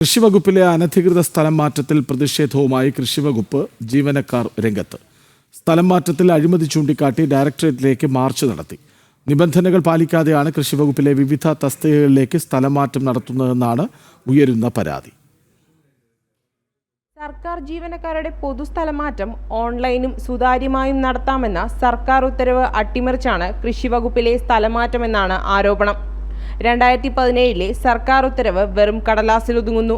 കൃഷിവകുപ്പിലെ അനധികൃത സ്ഥലം മാറ്റത്തിൽ പ്രതിഷേധവുമായി കൃഷിവകുപ്പ് ജീവനക്കാർ രംഗത്ത്. സ്ഥലം മാറ്റത്തിൽ അഴിമതി ചൂണ്ടിക്കാട്ടി ഡയറക്ടറേറ്റിലേക്ക് മാർച്ച് നടത്തി. നിബന്ധനകൾ പാലിക്കാതെയാണ് കൃഷിവകുപ്പിലെ വിവിധ തസ്തികകളിലേക്ക് സ്ഥലം മാറ്റം നടത്തുന്നതെന്നാണ് ഉയരുന്ന പരാതി. സർക്കാർ ജീവനക്കാരുടെ പൊതുസ്ഥലമാറ്റം ഓൺലൈനും സുതാര്യമായും നടത്താമെന്ന സർക്കാർ ഉത്തരവ് അട്ടിമറിച്ചാണ് കൃഷിവകുപ്പിലെ സ്ഥലമാറ്റമെന്നാണ് ആരോപണം. രണ്ടായിരത്തി പതിനേഴിലെ സർക്കാർ ഉത്തരവ് വെറും കടലാസിലൊതുങ്ങുന്നു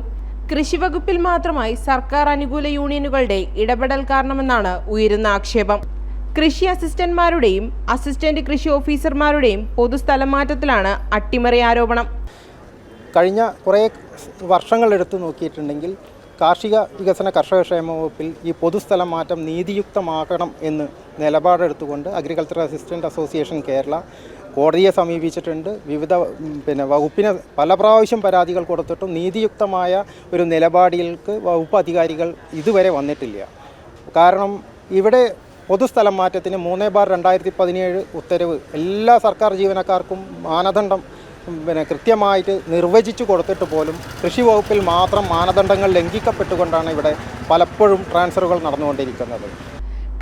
കൃഷിവകുപ്പിൽ മാത്രമായി സർക്കാർ അനുകൂല യൂണിയനുകളുടെ ഇടപെടൽ കാരണമെന്നാണ് ഉയരുന്ന ആക്ഷേപം. കൃഷി അസിസ്റ്റന്റ്മാരുടെയും അസിസ്റ്റന്റ് കൃഷി ഓഫീസർമാരുടെയും പൊതുസ്ഥലമാറ്റത്തിലാണ് അട്ടിമറി ആരോപണം. കഴിഞ്ഞ കുറേ വർഷങ്ങളെടുത്ത് നോക്കിയിട്ടുണ്ടെങ്കിൽ കാർഷിക വികസന കർഷക ക്ഷേമ വകുപ്പിൽ ഈ പൊതുസ്ഥലം മാറ്റം നീതിയുക്തമാക്കണം എന്ന് നിലപാടെടുത്തുകൊണ്ട് അഗ്രികൾച്ചർ അസിസ്റ്റന്റ് അസോസിയേഷൻ കേരള കോടതിയെ സമീപിച്ചിട്ടുണ്ട്. വിവിധ പിന്നെ വകുപ്പിന് പല പ്രാവശ്യം പരാതികൾ കൊടുത്തിട്ടും നീതിയുക്തമായ ഒരു നിലപാടികൾക്ക് വകുപ്പ് അധികാരികൾ ഇതുവരെ വന്നിട്ടില്ല. കാരണം ഇവിടെ പൊതുസ്ഥലം മാറ്റത്തിന് മൂന്ന് ബാർ രണ്ടായിരത്തി പതിനേഴ് ഉത്തരവ് എല്ലാ സർക്കാർ ജീവനക്കാർക്കും മാനദണ്ഡം പിന്നെ കൃത്യമായിട്ട് നിർവചിച്ചു കൊടുത്തിട്ട് പോലും കൃഷി വകുപ്പിൽ മാത്രം മാനദണ്ഡങ്ങൾ ലംഘിക്കപ്പെട്ടുകൊണ്ടാണ് ഇവിടെ പലപ്പോഴും ട്രാൻസ്ഫറുകൾ നടന്നുകൊണ്ടിരിക്കുന്നത്.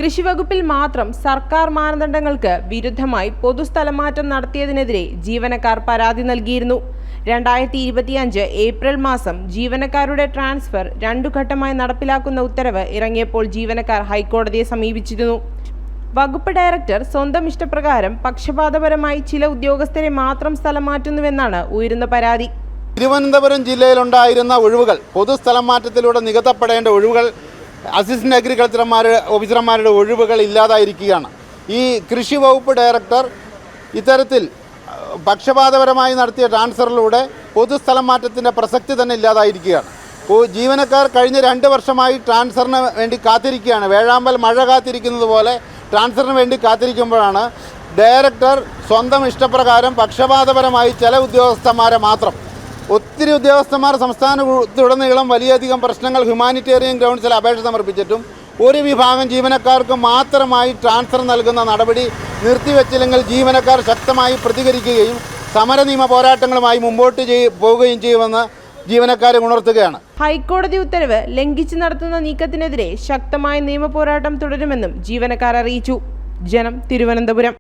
കൃഷിവകുപ്പിൽ മാത്രം സർക്കാർ മാനദണ്ഡങ്ങൾക്ക് വിരുദ്ധമായി പൊതുസ്ഥലമാറ്റം നടത്തിയതിനെതിരെ ജീവനക്കാർ പരാതി നൽകിയിരുന്നു. രണ്ടായിരത്തി ഇരുപത്തിയഞ്ച് ഏപ്രിൽ മാസം ജീവനക്കാരുടെ ട്രാൻസ്ഫർ രണ്ടു ഘട്ടമായി നടപ്പിലാക്കുന്ന ഉത്തരവ് ഇറങ്ങിയപ്പോൾ ജീവനക്കാർ ഹൈക്കോടതിയെ സമീപിച്ചിരുന്നു. വകുപ്പ് ഡയറക്ടർ സ്വന്തം ഇഷ്ടപ്രകാരം പക്ഷപാതപരമായി ചില ഉദ്യോഗസ്ഥരെ മാത്രം സ്ഥലം മാറ്റുന്നുവെന്നാണ് ഉയരുന്ന പരാതി. തിരുവനന്തപുരം ജില്ലയിലുണ്ടായിരുന്ന ഒഴിവുകൾ പൊതുസ്ഥലം മാറ്റത്തിലൂടെ നികത്തപ്പെടേണ്ട ഒഴിവുകൾ അസിസ്റ്റന്റ് അഗ്രികൾച്ചർമാരുടെ ഓഫീസർമാരുടെ ഒഴിവുകൾ ഇല്ലാതായിരിക്കുകയാണ്. ഈ കൃഷി വകുപ്പ് ഡയറക്ടർ ഇത്തരത്തിൽ പക്ഷപാതപരമായി നടത്തിയ ട്രാൻസ്ഫറിലൂടെ പൊതുസ്ഥലം മാറ്റത്തിന്റെ പ്രസക്തി തന്നെ ഇല്ലാതായിരിക്കുകയാണ്. ജീവനക്കാർ കഴിഞ്ഞ രണ്ട് വർഷമായി ട്രാൻസ്ഫറിന് വേണ്ടി കാത്തിരിക്കുകയാണ്. വേഴാമ്പൽ മഴ കാത്തിരിക്കുന്നത് പോലെ ട്രാൻസ്ഫറിന് വേണ്ടി കാത്തിരിക്കുമ്പോഴാണ് ഡയറക്ടർ സ്വന്തം ഇഷ്ടപ്രകാരം പക്ഷപാതപരമായി ചില ഉദ്യോഗസ്ഥന്മാരെ മാത്രം. ഒത്തിരി ഉദ്യോഗസ്ഥന്മാർ സംസ്ഥാനത്തുടനീളം വലിയധികം പ്രശ്നങ്ങൾ ഹ്യൂമാനിറ്റേറിയൻ ഗ്രൗണ്ട്സിൽ അപേക്ഷ സമർപ്പിച്ചിട്ടും ഒരു വിഭാഗം ജീവനക്കാർക്ക് മാത്രമായി ട്രാൻസ്ഫർ നൽകുന്ന നടപടി നിർത്തിവെച്ചില്ലെങ്കിൽ ജീവനക്കാർ ശക്തമായി പ്രതികരിക്കുകയും സമര നിയമ പോരാട്ടങ്ങളുമായി മുമ്പോട്ട് പോവുകയും ചെയ്യുമെന്ന് ജീവനക്കാരെ ഉണർത്തുകയാണ്. ഹൈക്കോടതി ഉത്തരവ് ലംഘിച്ചു നടത്തുന്ന നീക്കത്തിനെതിരെ ശക്തമായ നിയമപോരാട്ടം തുടരുമെന്നും ജീവനക്കാർ അറിയിച്ചു. ജനം തിരുവനന്തപുരം.